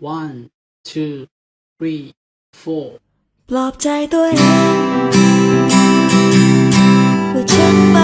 one two three four ปลอบใจตัวเองว่าฉันมา